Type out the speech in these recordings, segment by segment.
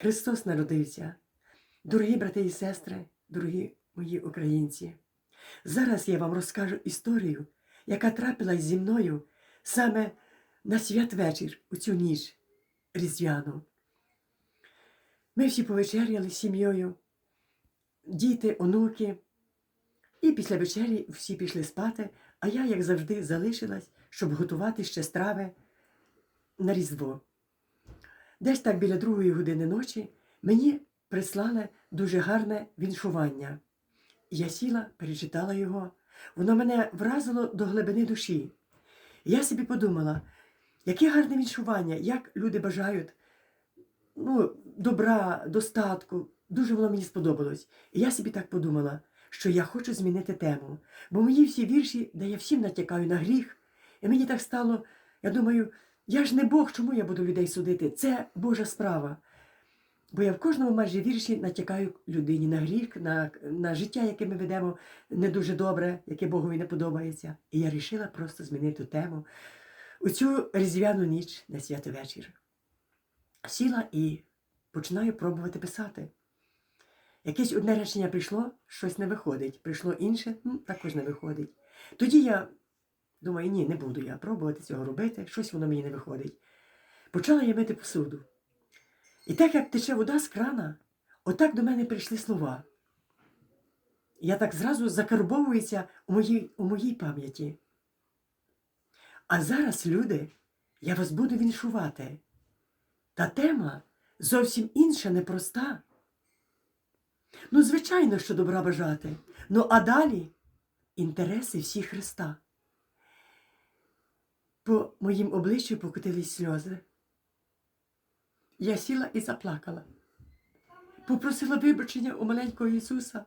Христос народився. Дорогі брати і сестри, дорогі мої українці. Зараз я вам розкажу історію, яка трапилась зі мною саме на святвечір у цю ніч різдвяну. Ми всі повечеряли з сім'єю, діти, онуки. І після вечері всі пішли спати, а я, як завжди, залишилась, щоб готувати ще страви на Різдво. Десь так біля другої години ночі мені прислали дуже гарне віншування. Я сіла, перечитала його. Воно мене вразило до глибини душі. Я собі подумала, яке гарне віншування, як люди бажають ну, добра, достатку. Дуже воно мені сподобалось. І я собі так подумала, що я хочу змінити тему. Бо мої всі вірші, де я всім натякаю на гріх, і мені так стало, я думаю, я ж не Бог, чому я буду людей судити? Це Божа справа. Бо я в кожному майже вірші натякаю людині на гріх, на, на життя, яке ми ведемо не дуже добре, яке Богові не подобається. І я вирішила просто змінити тему у цю різдвяну ніч на святовечір. Сіла і починаю пробувати писати. Якесь одне речення прийшло, щось не виходить. Прийшло інше, також не виходить. Тоді я думаю, ні, не буду я пробувати цього робити, щось воно мені не виходить. Почала я мити посуду. І так як тече вода з крана, отак до мене прийшли слова. Я так зразу закарбовується у моїй, у моїй пам'яті. А зараз, люди, я вас буду віншувати. Та тема зовсім інша, непроста. Ну, звичайно, що добра бажати. Ну, а далі інтереси всі Христа. По моїм обличчю покотились сльози. Я сіла і заплакала. Попросила вибачення у маленького Ісуса.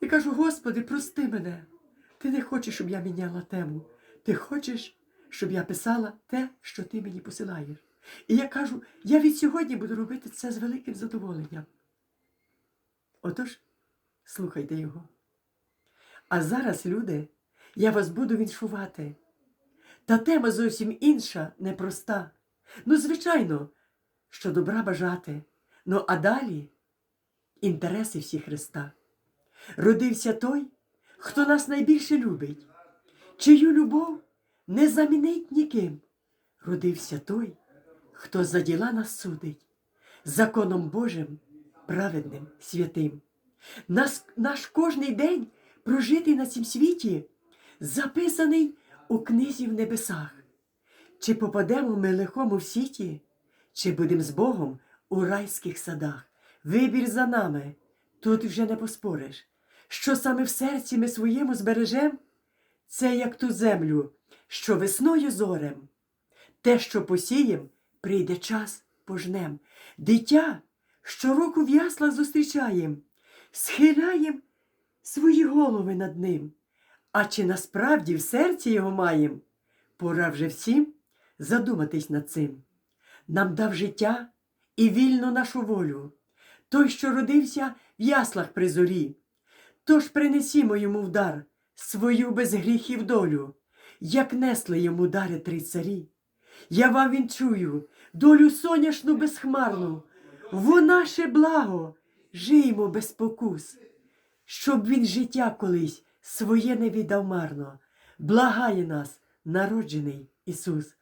І кажу, Господи, прости мене. Ти не хочеш, щоб я міняла тему. Ти хочеш, щоб я писала те, що ти мені посилаєш. І я кажу, я від сьогодні буду робити це з великим задоволенням. Отож, слухайте його. А зараз, люди, я вас буду віншувати. Та тема зовсім інша, непроста. Ну, звичайно, що добра бажати. Ну, а далі інтереси всі Христа. Родився той, хто нас найбільше любить, чию любов не замінить ніким. Родився той, хто за діла нас судить, законом Божим, праведним, святим. Нас, наш кожний день прожитий на цім світі, записаний у книзі в небесах. Чи попадемо ми лихому в сіті, чи будемо з Богом у райських садах? Вибір за нами, тут вже не поспориш. Що саме в серці ми своєму збережем, це як ту землю, що весною зорем. Те, що посієм, прийде час пожнем. Дитя щороку в яслах зустрічаєм, схиляєм свої голови над ним. А чи насправді в серці його маєм? Пора вже всім задуматись над цим. Нам дав життя і вільну нашу волю, той, що родився в яслах при зорі. Тож принесімо йому в дар свою без гріхів долю, як несли йому дари три царі. Я вам вінчую долю соняшну безхмарну, в наше благо жиймо без покус, щоб він життя колись своє не віддав марно, благає нас народжений Ісус.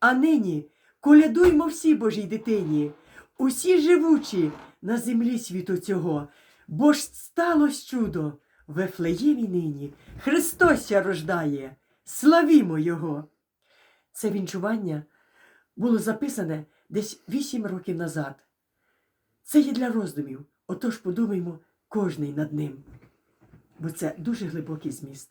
А нині колядуймо всі Божій дитині, усі живучі на землі світу цього, бо ж сталось чудо в Ефлеємі нині. Христос ся рождає, славімо Його. Це вінчування було записане десь вісім років назад. Це є для роздумів, отож подумаймо кожний над ним, бо це дуже глибокий зміст.